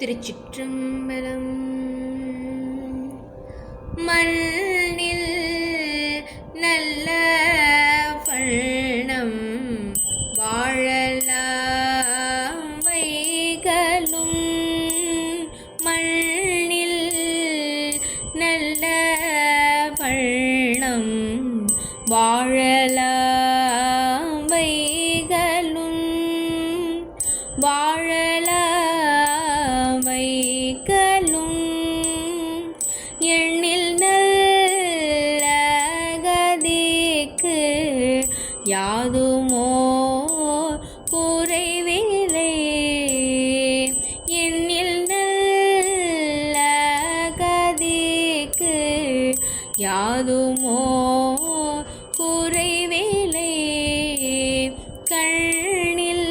திருச்சிற்றம்பலம். மண்ணில் நல்ல வண்ணம் வாழலாம் வைகளும். மண்ணில் நல்ல வண்ணம் வாழலாம் வைகளும். வாழ யாதுமோ குறைவில்லை. என்னில் நல்ல கதிக்கு யாதுமோ குறைவில்லை. கண்ணில்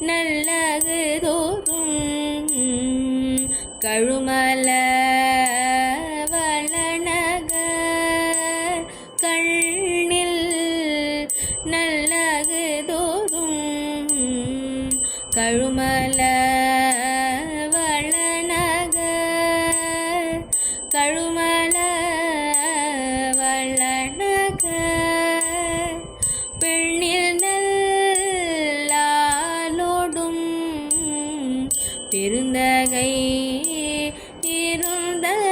நல்லகு தோறும் கழுமல நல்லகு தோறும் கழுமல வளநகர் கழுமல வளநகர் பெண்ணில் நல்லாலோடும் பெருந்தகை இருந்ததே